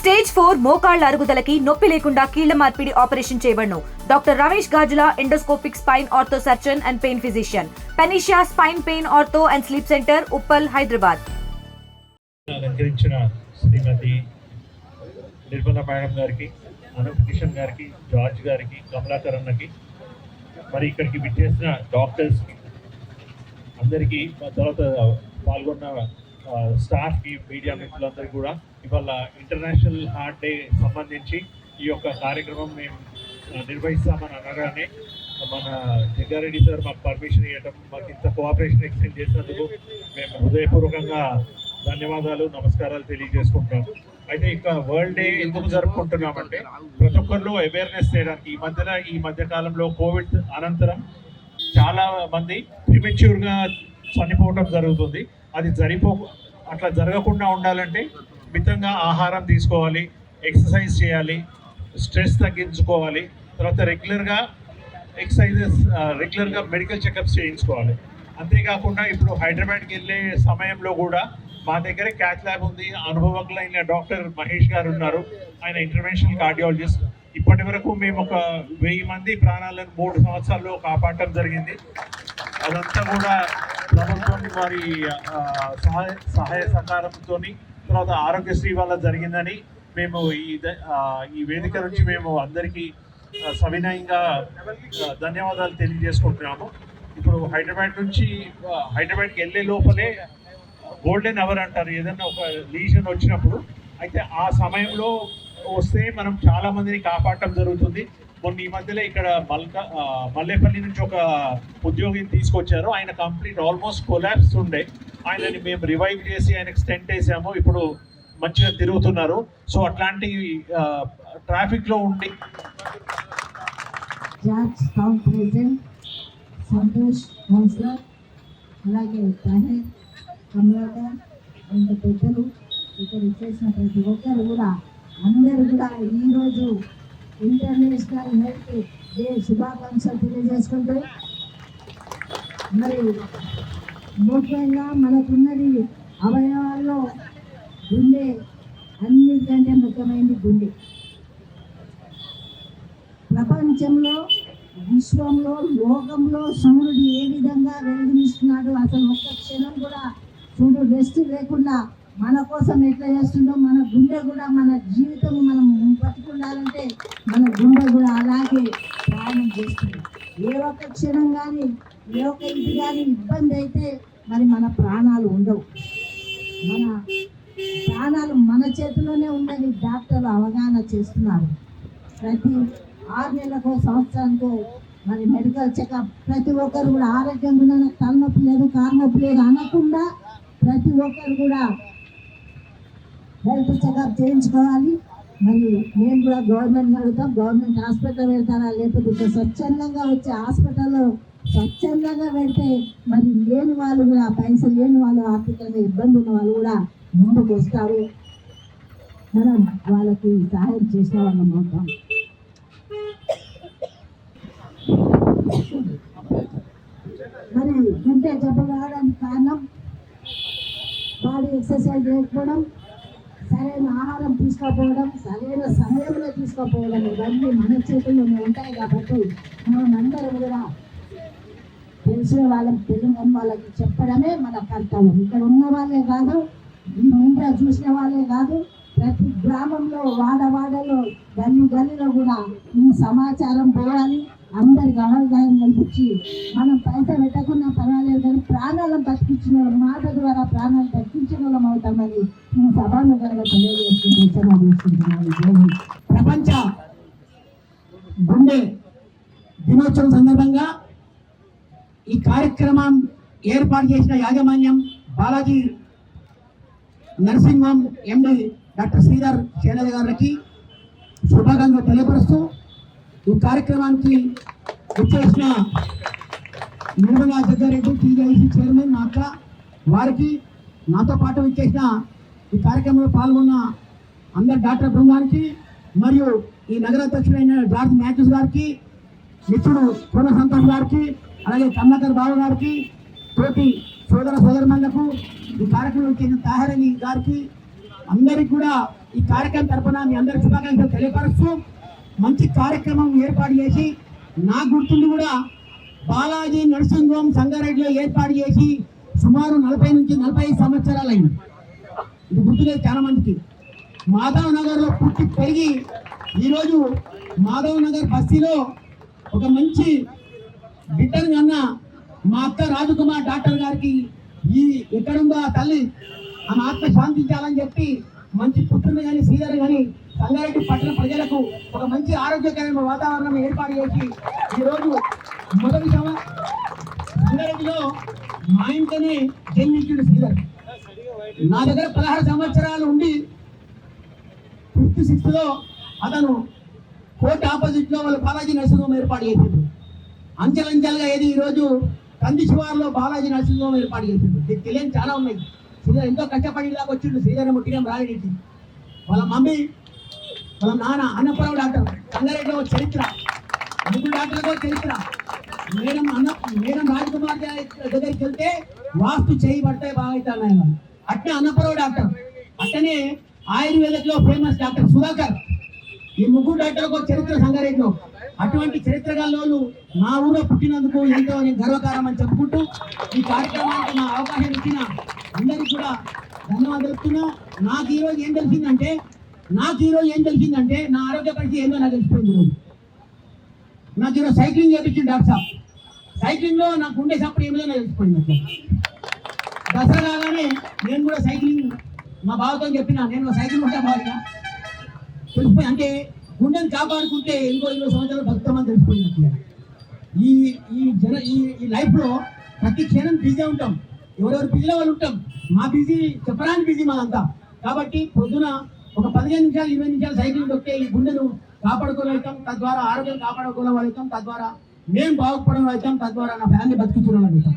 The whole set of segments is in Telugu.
స్టేజ్ ఫోర్ మోకాళ్ళ అరుగుదలకి నొప్పి లేకుండా కీళ్ళ మార్పిడి operation చేయబడను. Doctor Ramesh Gajula endoscopic spine ortho surgeon and pain physician. పెనిషియా spine pain ortho and sleep centre Uppal Hyderabad. అలంకరించిన శ్రీమతి నిర్మల మేడం గారికి అనూప్ కిషన్ గారికి జార్జ్ గారికి కమలాకర్ అన్నకి మరి ఇక్కడికి విచ్చేసిన డాక్టర్స్ అందరికీ మా తర్వాత పాల్గొన్న స్టాఫ్కి మీడియా మిత్రులందరికీ కూడా ఇవాళ ఇంటర్నేషనల్ హార్ట్ డే సంబంధించి ఈ యొక్క కార్యక్రమం మేము నిర్వహిస్తామని అనగానే మన జగ్గారెడ్డి సార్ మాకు పర్మిషన్ ఇవ్వటం మాకు ఇంత కోఆపరేషన్ ఎక్స్టెండ్ చేసినందుకు మేము హృదయపూర్వకంగా ధన్యవాదాలు నమస్కారాలు తెలియజేసుకుంటాం. అయితే ఇక వరల్డ్ డే ఎందుకు జరుపుకుంటున్నామంటే ప్రతి ఒక్కరిలో అవేర్నెస్ చేయడానికి. ఈ మధ్యన ఈ మధ్య కాలంలో కోవిడ్ అనంతరం చాలా మంది ప్రిమెచ్యూర్గా చనిపోవడం జరుగుతుంది. అది జరిపో అట్లా జరగకుండా ఉండాలంటే మితంగా ఆహారం తీసుకోవాలి ఎక్సర్సైజ్ చేయాలి స్ట్రెస్ తగ్గించుకోవాలి తర్వాత రెగ్యులర్గా ఎక్సర్సైజెస్ రెగ్యులర్గా మెడికల్ చెకప్స్ చేయించుకోవాలి. అంతేకాకుండా ఇప్పుడు హైదరాబాద్కి వెళ్ళే సమయంలో కూడా మా దగ్గర క్యాట్ ల్యాబ్ ఉంది. అనుభవజ్ఞులైన డాక్టర్ మహేష్ గారు ఉన్నారు. ఆయన ఇంటర్నేషనల్ కార్డియాలజిస్ట్. ఇప్పటి వరకు మేము ఒక వెయ్యి మంది ప్రాణాలను మూడు సంవత్సరాల్లో కాపాడటం జరిగింది. అదంతా కూడా ప్రభుత్వం వారి సహాయ సహాయ సహకారంతో తర్వాత ఆరోగ్యశ్రీ వల్ల జరిగిందని మేము ఈ ద- ఈ వేదిక నుంచి మేము అందరికీ సవినయంగా ధన్యవాదాలు తెలియజేసుకుంటున్నాము. ఇప్పుడు హైదరాబాద్ నుంచి హైదరాబాద్కి వెళ్ళే లోపలే గోల్డెన్ అవర్ అంటారు. ఏదైనా ఒక లీజన్ వచ్చినప్పుడు అయితే ఆ సమయంలో వస్తే మనం చాలామందిని కాపాడటం జరుగుతుంది. మొన్న ఈ మధ్యలో ఇక్కడ మల్క మల్లేపల్లి నుంచి ఒక ఉద్యోగిని తీసుకొచ్చారు. ఆయన కంప్లీట్ ఆల్మోస్ట్ కొలాప్స్ ఉండే. ఆయనని మేము రివైవ్ చేసి ఆయనకి స్టెంట్ వేసాము. ఇప్పుడు మంచిగా తిరుగుతున్నారు. సో అట్లాంటి ట్రాఫిక్లో ఉండి George town president Santosh councillor అలాగే కమలాకర్ ఇంకా పెద్దలు ఇక్కడ ఇచ్చేసిన ప్రతి ఒక్కరు కూడా అందరూ కూడా ఈరోజు ఇంటర్నేషనల్ హెల్త్ డే శుభాకాంక్షలు తెలియజేసుకుంటూ మరి ముఖ్యంగా మనకున్నది అవయవాల్లో గుండె అన్నిటికంటే ముఖ్యమైనది గుండె ప్రపంచంలో విశ్వంలో లోకంలో సూర్యుడు ఏ విధంగా వెలుగునిస్తున్నాడు అసలు ఒక్క క్షణం కూడా సూర్యుడు రెస్ట్ లేకుండా మన కోసం ఎట్లా చేస్తుండో మన గుండె కూడా మన జీవితం మనం బతుకుండాలంటే మన గుండె కూడా అలాగే ప్రయాణం చేస్తుంది ఏ ఒక్క క్షణం కానీ ఏ ఒక్క ఇది కానీ ఇబ్బంది అయితే మరి మన ప్రాణాలు ఉండవు. మన ప్రాణాలు మన చేతిలోనే ఉన్నది డాక్టర్లు అవగాహన చేస్తున్నారు. ప్రతి ఆరు నెలలకు సంవత్సరంతో మరి మెడికల్ చెకప్ ప్రతి ఒక్కరు కూడా ఆరోగ్యం కూడా నాకు తలనొప్పి లేదు కారునొప్పి లేదు అనకుండా ప్రతి ఒక్కరు కూడా హెల్త్ చెకప్ చేయించుకోవాలి. మరి మేము కూడా గవర్నమెంట్ అడుగుతాం గవర్నమెంట్ హాస్పిటల్ వెళ్తారా లేకపోతే స్వచ్ఛందంగా వచ్చే హాస్పిటల్లో స్వచ్ఛందంగా వెళ్తే మరి లేని వాళ్ళు కూడా పైసలు లేని వాళ్ళు ఆర్థికంగా ఇబ్బంది ఉన్న వాళ్ళు కూడా ముందుకు వస్తారు. మనం వాళ్ళకి సహాయం చేసిన వాళ్ళం అవుతాం. మరి ఉంటే జబ్బు రావడానికి కారణం? బాడీ ఎక్సర్సైజ్ చేయకపోవడం? సరైన ఆహారం తీసుకోకపోవడం సరైన సమయంలో తీసుకోకపోవడం ఇవన్నీ మన చేతుల్లోనే ఉంటాయి కాబట్టి మనందరం కూడా తెలిసిన వాళ్ళకి తెలియని వాళ్ళకి చెప్పడమే మన కర్తవ్యం. ఇక్కడ ఉన్న వాళ్ళే కాదు ఈ మీడియా చూసిన వాళ్ళే కాదు ప్రతి గ్రామంలో వాడవాడలో గల్లి గల్లిలో కూడా ఈ సమాచారం పోవాలి. అందరికి ఆహ్లాదం కల్పించి మనం పైసా పెట్టకుండా పర్వాలేదు కానీ ప్రాణాలను బతికించిన వాళ్ళ మాట ద్వారా ప్రాణాలు తగ్గించిన వాళ్ళం అవుతామని ఈ సభను కనుక ప్రపంచ గుండె దినోత్సవం సందర్భంగా ఈ కార్యక్రమం ఏర్పాటు చేసిన యాజమాన్యం Balaji nursing home MD doctor Sridhar Sailaja గారికి శుభాకాంక్షలు తెలియపరుస్తూ ఈ కార్యక్రమానికి వచ్చేసిన నిర్మలా జగ్గారెడ్డి టీజీఐసీ చైర్మన్ మా అక్క వారికి నాతో పాటు ఇచ్చేసిన ఈ కార్యక్రమంలో పాల్గొన్న అందరి డాక్టర్ బృందానికి మరియు ఈ నగర అధ్యక్షుడైన జార్జ్ మ్యాథ్యూస్ గారికి మిత్రుడు కోన సంతోష్ గారికి అలాగే కమలాకర్ బాబు గారికి తోటి సోదర సోదరులకు ఈ కార్యక్రమం చేసిన తాహర్ గారికి అందరికీ కూడా ఈ కార్యక్రమం తరపున మీ అందరి శుభాకాంక్షలు తెలియపరుస్తూ మంచి కార్యక్రమం ఏర్పాటు చేసి నా గుర్తుండి కూడా బాలాజీ నర్సింగ్ హోమ్ సంగారెడ్డిలో ఏర్పాటు చేసి సుమారు నలభై నుంచి నలభై సంవత్సరాలైంది. సంవత్సరాలు అయింది ఇది గుర్తులేదు చాలా మందికి మాధవ్ నగర్లో పుట్టి పెరిగి ఈరోజు మాధవ్ నగర్ బస్తీలో ఒక మంచి బిడ్డను కన్న మా అత్త రాజకుమార్ డాక్టర్ గారికి ఈ ఎక్కడుందో ఆ తల్లి ఆమె ఆత్మ శాంతించాలని చెప్పి మంచి పుత్రులు కానీ సీజర్ కానీ సంగారెడ్డి పట్టణ ప్రజలకు ఒక మంచి ఆరోగ్యకరమైన వాతావరణం ఏర్పాటు చేసి ఈరోజు మొదటి సమ సంగారెడ్డిలో మా ఇంట్లోనే జన్మించుడు సీజర్ నా దగ్గర పదహారు సంవత్సరాలు ఉండి ఫిఫ్త్ సిక్స్త్లో అతను కోర్టు ఆపోజిట్లో బాలాజీ నర్సింగ్ హోమ్ ఏర్పాటు చేసిండు. అంచెలంచెలుగా ఏది ఈరోజు కంది శివారులో బాలాజీ నర్సింగ్ హోమ్ ఏర్పాటు చేసిండు. తెలియని చాలా ఉన్నాయి. సుధా ఎంతో కష్టపడి ఇలాగ వచ్చిండు శ్రీధర్ ముట్టిగా రాయడించి వాళ్ళ మమ్మీ వాళ్ళ నాన్న అన్నపురం డాక్టర్ సంగారెడ్డిలో చరిత్ర. ముగ్గురు డాక్టర్లో చరిత్ర. మేడం అన్న మేడం రాజకుమార్ దగ్గరికి వెళ్తే వాస్తు చేయబడితే బాగా ఆయన అట్నే అన్నపురం డాక్టర్. అట్టనే ఆయుర్వేదలో ఫేమస్ డాక్టర్ సుధాకర్. ఈ ముగ్గురు డాక్టర్లకు చరిత్ర సంగారెడ్డిలో. అటువంటి చరిత్ర నా ఊళ్ళో పుట్టినందుకు ఎంతో నేను గర్వకారం అని చెప్పుకుంటూ ఈ కార్యక్రమానికి నా అవకాశం ఇచ్చిన ధన్యవాదాలు చెప్తున్నా. నాకు ఈరోజు ఏం తెలిసిందంటే నాకు ఈరోజు ఏం తెలిసిందంటే నా ఆరోగ్య పరిస్థితి ఏందో నాకు తెలిసిపోయింది ఈరోజు నాకు ఈరోజు సైక్లింగ్ చేపించింది డాక్టర్ సాబ్. సైక్లింగ్లో నాకు ఉండే సప్పుడు ఏమిదో నాకు తెలిసిపోయింది అట్లా దసరా కాగానే నేను కూడా సైక్లింగ్ మా బావతో చెప్పిన నేను సైకిల్ ఉంటా బాగా తెలిసిపోయి అంటే గుండెని కాపాడుకుంటే ఇంకో ఇరవై సంవత్సరాలు బతుకమని తెలిసిపోయింది ఈ ఈ జన ఈ ఈ లైఫ్లో ప్రతి క్షణం బిజీ ఉంటాం. ఎవరెవరు బిజీలో వాళ్ళు ఉంటాం. మా బిజీ చెప్పడానికి బిజీ మాదంతా. కాబట్టి పొద్దున ఒక పదిహేను నిమిషాలు ఇరవై నిమిషాలు సైకిల్ తొక్కే ఈ గుండెను కాపాడుకోగలుగుతాం తద్వారా ఆరోగ్యం కాపాడుకోగలుగుతాం తద్వారా మేము బాగుపడడం అవుతాం తద్వారా నా ఫ్యామిలీ బతుకుతుడగలుగుతాం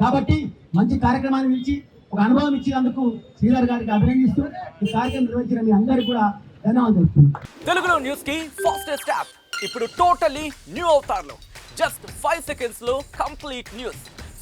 కాబట్టి మంచి కార్యక్రమాన్ని పిలిచి ఒక అనుభవం ఇచ్చినందుకు శ్రీధర్ గారికి అభినందిస్తూ ఈ కార్యక్రమం నిర్వహించిన మీ అందరికీ కూడా ధన్యవాదాలు తెలుపుతున్నాను. తెలుగులో న్యూస్కి ఫాస్టెస్ట్ యాప్ ఇప్పుడు టోటలీ న్యూ అవుతారులో జస్ట్ ఫైవ్ సెకండ్స్లో కంప్లీట్ న్యూస్